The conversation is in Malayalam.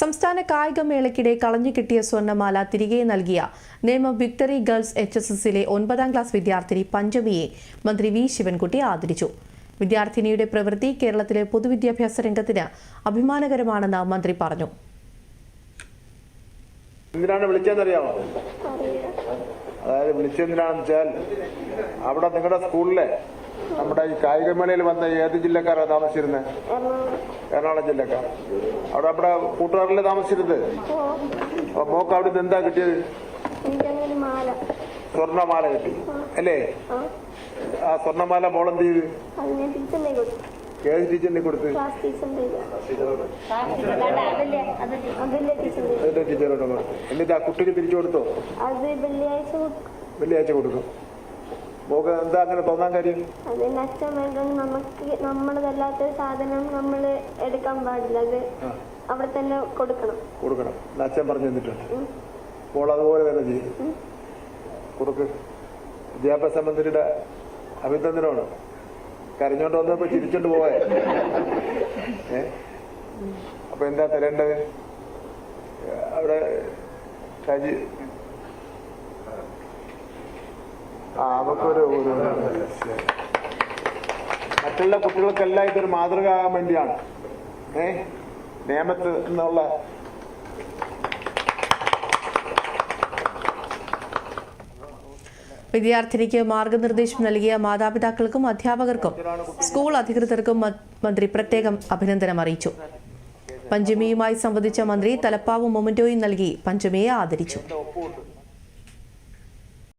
സംസ്ഥാന കായികമേളയ്ക്കിടെ കളഞ്ഞു കിട്ടിയ സ്വർണമാല തിരികെ നൽകിയ Nemom Victory Girls H S എസിലെ ഒൻപതാം ക്ലാസ് വിദ്യാർത്ഥിനി പഞ്ചമിയെ മന്ത്രി വി ശിവൻകുട്ടി ആദരിച്ചു. വിദ്യാർത്ഥിനിയുടെ പ്രവൃത്തി കേരളത്തിലെ പൊതുവിദ്യാഭ്യാസ രംഗത്തിന് അഭിമാനകരമാണെന്ന് മന്ത്രി പറഞ്ഞു. എന്തിനാണ് വിളിച്ചതെന്നറിയാമോ? അതായത് വിളിച്ചെന്തിനാണെന്ന് വെച്ചാൽ അവിടെ നിങ്ങളുടെ സ്കൂളിലെ നമ്മുടെ ഈ കായികമേളയിൽ വന്ന ഏത് ജില്ലക്കാരാണ് താമസിച്ചിരുന്നത് എറണാകുളം ജില്ലക്കാർ. അവിടെ നമ്മുടെ കൂട്ടുകാരിലെ താമസിച്ചിരുന്നത്? അപ്പൊ മോക്ക് അവിടെ നിന്ന് എന്താ കിട്ടിയത്? സ്വർണമാല കിട്ടി. അല്ലേ? ആ സ്വർണമാല മോളെന്ത് ചെയ്ത്? ഏത് ടീച്ചറിനെ കൊടുത്ത്? എന്നിട്ട് ആ കുട്ടിക്ക് തിരിച്ചു കൊടുത്തോ? വെള്ളിയാഴ്ച കൊടുക്കും. മോക്ക് എന്താ അങ്ങനെ തോന്നാൻ കാര്യം? അത് എന്റെ അച്ഛൻ വേണ്ടത് നമുക്ക് നമ്മളതല്ലാത്ത സാധനം നമ്മൾ എടുക്കാൻ പാടില്ല. അത് അവിടെ തന്നെ കൊടുക്കണം. കൊടുക്കണം. അച്ഛൻ പറഞ്ഞു തന്നിട്ടുണ്ട്. അപ്പോൾ അതുപോലെ തന്നെ ചെയ്യും. കൊടുക്ക് വിദ്യാഭ്യാസ മന്ത്രിയുടെ അഭിനന്ദനമാണ്. കരഞ്ഞോണ്ട് വന്നപ്പോ ചിരിച്ചോണ്ട് പോവാ അപ്പൊ എന്താ തരേണ്ടത്? അവിടെ ഷാജി ഒരു മറ്റുള്ള കുട്ടികൾക്കെല്ലാം ഇതൊരു മാതൃക ആകാൻ വേണ്ടിയാണ്. ഏ? നിയമത്തിൽ നിന്നുള്ള വിദ്യാർത്ഥിനിക്ക് മാർഗനിർദ്ദേശം നൽകിയ മാതാപിതാക്കൾക്കും അധ്യാപകർക്കും സ്കൂൾ അധികൃതർക്കും മന്ത്രി പ്രത്യേകം അഭിനന്ദനം അറിയിച്ചു. പഞ്ചമിയുമായി സംവദിച്ച മന്ത്രി തലപ്പാവും മൊമന്റോയും നൽകി പഞ്ചമിയെ ആദരിച്ചു.